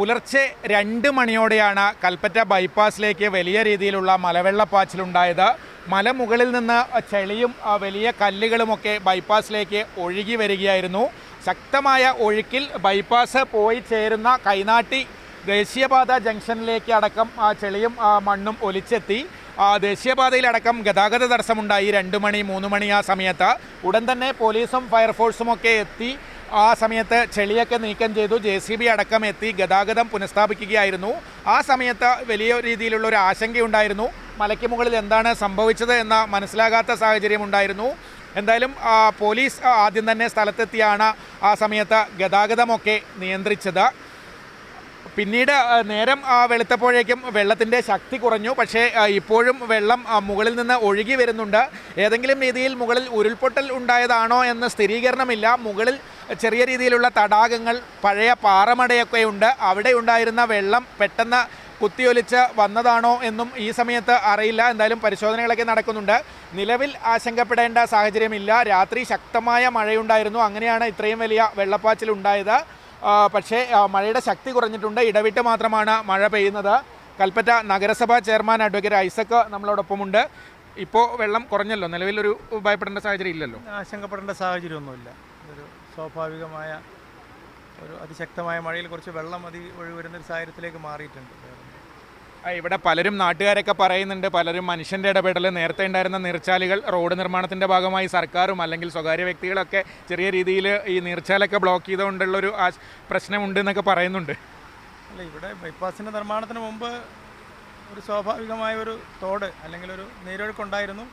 പുലർച്ചെ രണ്ട് മണിയോടെയാണ് കൽപ്പറ്റ ബൈപ്പാസിലേക്ക് വലിയ രീതിയിലുള്ള മലവെള്ളപ്പാച്ചിലുണ്ടായത് മലമുകളിൽ നിന്ന് ചെളിയും വലിയ കല്ലുകളുമൊക്കെ ബൈപ്പാസിലേക്ക് ഒഴുകി വരികയായിരുന്നു. ശക്തമായ ഒഴുക്കിൽ ബൈപ്പാസ് പോയി ചേരുന്ന കൈനാട്ടി ദേശീയപാത ജംഗ്ഷനിലേക്ക് അടക്കം ചെളിയും മണ്ണും ഒലിച്ചെത്തി. ദേശീയപാതയിലടക്കം ഗതാഗത തടസ്സമുണ്ടായി. രണ്ട് മണി മൂന്ന് മണി ആ സമയത്ത്. ഉടൻ തന്നെ പോലീസും ഫയർഫോഴ്സും ഒക്കെ എത്തി. ആ സമയത്ത് ചെളിയൊക്കെ നീക്കം ചെയ്തു. ജെ സി ബി അടക്കം എത്തി ഗതാഗതം പുനഃസ്ഥാപിക്കുകയായിരുന്നു. ആ സമയത്ത് വലിയ രീതിയിലുള്ള ഒരു ആശങ്കയുണ്ടായിരുന്നു. മലയ്ക്ക് മുകളിൽ എന്താണ് സംഭവിച്ചത് എന്ന മനസ്സിലാകാത്ത സാഹചര്യം ഉണ്ടായിരുന്നു. എന്തായാലും പോലീസ് ആദ്യം തന്നെ സ്ഥലത്തെത്തിയാണ് ആ സമയത്ത് ഗതാഗതമൊക്കെ നിയന്ത്രിച്ചത്. പിന്നീട് നേരം വെളുത്തപ്പോഴേക്കും വെള്ളത്തിന്റെ ശക്തി കുറഞ്ഞു. പക്ഷേ ഇപ്പോഴും വെള്ളം മുകളിൽ നിന്ന് ഒഴുകി വരുന്നുണ്ട്. ഏതെങ്കിലും രീതിയിൽ മുകളിൽ ഉരുൾപൊട്ടൽ ഉണ്ടായതാണോ എന്ന് സ്ഥിരീകരണമില്ല. മുകളിൽ ചെറിയ രീതിയിലുള്ള തടാകങ്ങൾ പഴയ പാറമടയൊക്കെ ഉണ്ട്. അവിടെ ഉണ്ടായിരുന്ന വെള്ളം പെട്ടെന്ന് കുത്തിയൊലിച്ച് വന്നതാണോ എന്നും ഈ സമയത്ത് അറിയില്ല. എന്തായാലും പരിശോധനകളൊക്കെ നടക്കുന്നുണ്ട്. നിലവിൽ ആശങ്കപ്പെടേണ്ട സാഹചര്യമില്ല. രാത്രി ശക്തമായ മഴയുണ്ടായിരുന്നു. അങ്ങനെയാണ് ഇത്രയും വലിയ വെള്ളപ്പാച്ചിൽ ഉണ്ടായത്. പക്ഷേ മഴയുടെ ശക്തി കുറഞ്ഞിട്ടുണ്ട്. ഇടവിട്ട് മാത്രമാണ് മഴ പെയ്യുന്നത്. കൽപ്പറ്റ നഗരസഭാ ചെയർമാൻ അഡ്വക്കേറ്റ് ഐസക് നമ്മളോടൊപ്പമുണ്ട്. ഇപ്പോൾ വെള്ളം കുറഞ്ഞല്ലോ? നിലവിലൊരു ഭയപ്പെടേണ്ട സാഹചര്യം ഇല്ലല്ലോ? ആശങ്കപ്പെടേണ്ട സാഹചര്യമൊന്നുമില്ല. ഒരു സ്വാഭാവികമായ ഒരു അതിശക്തമായ മഴയിൽ കുറച്ച് വെള്ളം അതി ഒഴി വരുന്ന ഒരു സാഹചര്യത്തിലേക്ക് മാറിയിട്ടുണ്ട്. ആ, ഇവിടെ പലരും നാട്ടുകാരൊക്കെ പറയുന്നുണ്ട് പലരും മനുഷ്യന്റെ ഇടപെടൽ നേരത്തെ ഉണ്ടായിരുന്ന നീർച്ചാലുകൾ റോഡ് നിർമ്മാണത്തിന്റെ ഭാഗമായി സർക്കാരും അല്ലെങ്കിൽ സ്വകാര്യ വ്യക്തികളൊക്കെ ചെറിയ രീതിയിൽ ഈ നീർച്ചാലൊക്കെ ബ്ലോക്ക് ചെയ്തുകൊണ്ടുള്ളൊരു ഒരു പ്രശ്നമുണ്ട് എന്നൊക്കെ പറയുന്നുണ്ട്. അല്ല ഇവിടെ ബൈപ്പാസിന്റെ നിർമ്മാണത്തിന് മുമ്പ് ഒരു സ്വാഭാവികമായ ഒരു തോട് അല്ലെങ്കിൽ ഒരു നീരൊഴുക്കുണ്ടായിരുന്നു.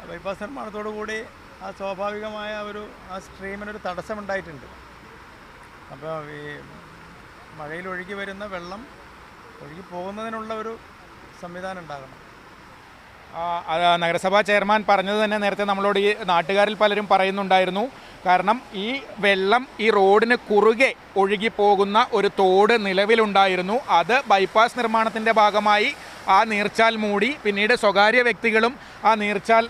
ആ ബൈപ്പാസ് നിർമ്മാണത്തോടു കൂടി ആ സ്വാഭാവികമായ ഒരു ആ സ്ട്രീമിനൊരു തടസ്സമുണ്ടായിട്ടുണ്ട്. അപ്പോൾ ഈ മഴയിൽ ഒഴുകി വരുന്ന വെള്ളം ഒഴുകി പോകുന്നതിനുള്ള ഒരു സംവിധാനം ഉണ്ടാകണം. നഗരസഭാ ചെയർമാൻ പറഞ്ഞത് തന്നെ നേരത്തെ നമ്മളോട് ഈ നാട്ടുകാരിൽ പലരും പറയുന്നുണ്ടായിരുന്നു. കാരണം ഈ വെള്ളം ഈ റോഡിന് കുറുകെ ഒഴുകി പോകുന്ന ഒരു തോട് നിലവിലുണ്ടായിരുന്നു. അത് ബൈപ്പാസ് നിർമ്മാണത്തിന്റെ ഭാഗമായി ആ നീർച്ചാൽ മൂടി പിന്നീട് സ്വകാര്യ വ്യക്തികളും ആ നീർച്ചാൽ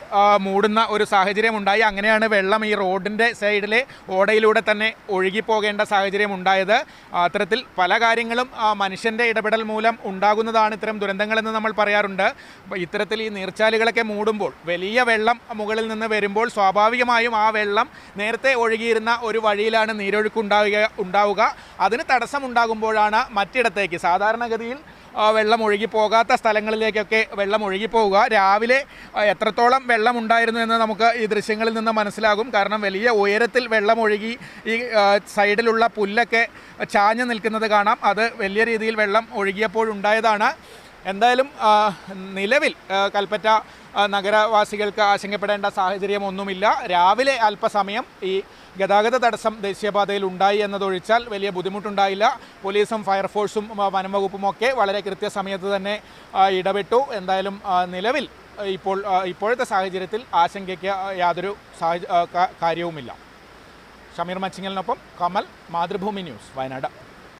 മൂടുന്ന ഒരു സാഹചര്യം ഉണ്ടായി അങ്ങനെയാണ് വെള്ളം ഈ റോഡിന്റെ സൈഡിലെ ഓടയിലൂടെ തന്നെ ഒഴുകിപ്പോകേണ്ട സാഹചര്യം ഉണ്ടായത് അത്തരത്തിൽ പല കാര്യങ്ങളും മനുഷ്യന്റെ ഇടപെടൽ മൂലം ഉണ്ടാകുന്നതാണ് ഇത്തരം ദുരന്തങ്ങളെന്ന് നമ്മൾ പറയാറുണ്ട്. ഇത്തരത്തിൽ ഈ നീർച്ചാലുകളൊക്കെ മൂടുമ്പോൾ വലിയ വെള്ളം മുകളിൽ നിന്ന് വരുമ്പോൾ സ്വാഭാവികമായും ആ വെള്ളം നേരത്തെ ഒഴുകിയിരുന്ന ഒരു വഴിയിലാണ് നീരൊഴുക്ക് ഉണ്ടാവുക. അതിന് തടസ്സമുണ്ടാകുമ്പോഴാണ് മറ്റിടത്തേക്ക് സാധാരണഗതിയിൽ വെള്ളം ഒഴുകി പോകാത്ത സ്ഥലങ്ങളിലേക്കൊക്കെ വെള്ളം ഒഴുകി പോവുക. രാവിലെ എത്രത്തോളം വെള്ളം ഉണ്ടായിരുന്നു എന്ന് നമുക്ക് ഈ ദൃശ്യങ്ങളിൽ നിന്ന് മനസ്സിലാകും. കാരണം വലിയ ഉയരത്തിൽ വെള്ളം ഒഴുകി ഈ സൈഡിലുള്ള പുല്ലൊക്കെ ചാഞ്ഞു നിൽക്കുന്നത് കാണാം. അത് വലിയ രീതിയിൽ വെള്ളം ഒഴുകിയപ്പോഴുണ്ടായതാണ് എന്തായാലും നിലവിൽ കൽപ്പറ്റ നഗരവാസികൾക്ക് ആശങ്കപ്പെടേണ്ട സാഹചര്യമൊന്നുമില്ല. രാവിലെ അല്പസമയം ഈ ഗതാഗത തടസ്സം ദേശീയപാതയിൽ ഉണ്ടായി എന്നതൊഴിച്ചാൽ വലിയ ബുദ്ധിമുട്ടുണ്ടായില്ല. പോലീസും ഫയർഫോഴ്സും വനംവകുപ്പും ഒക്കെ വളരെ കൃത്യസമയത്ത് തന്നെ ഇടപെട്ടു. എന്തായാലും നിലവിൽ ഇപ്പോൾ ഇപ്പോഴത്തെ സാഹചര്യത്തിൽ ആശങ്കയ്ക്ക് യാതൊരു കാര്യവുമില്ല. ഷമീർ മച്ചിങ്ങലിനൊപ്പം കമൽ മാതൃഭൂമി ന്യൂസ് വയനാട്.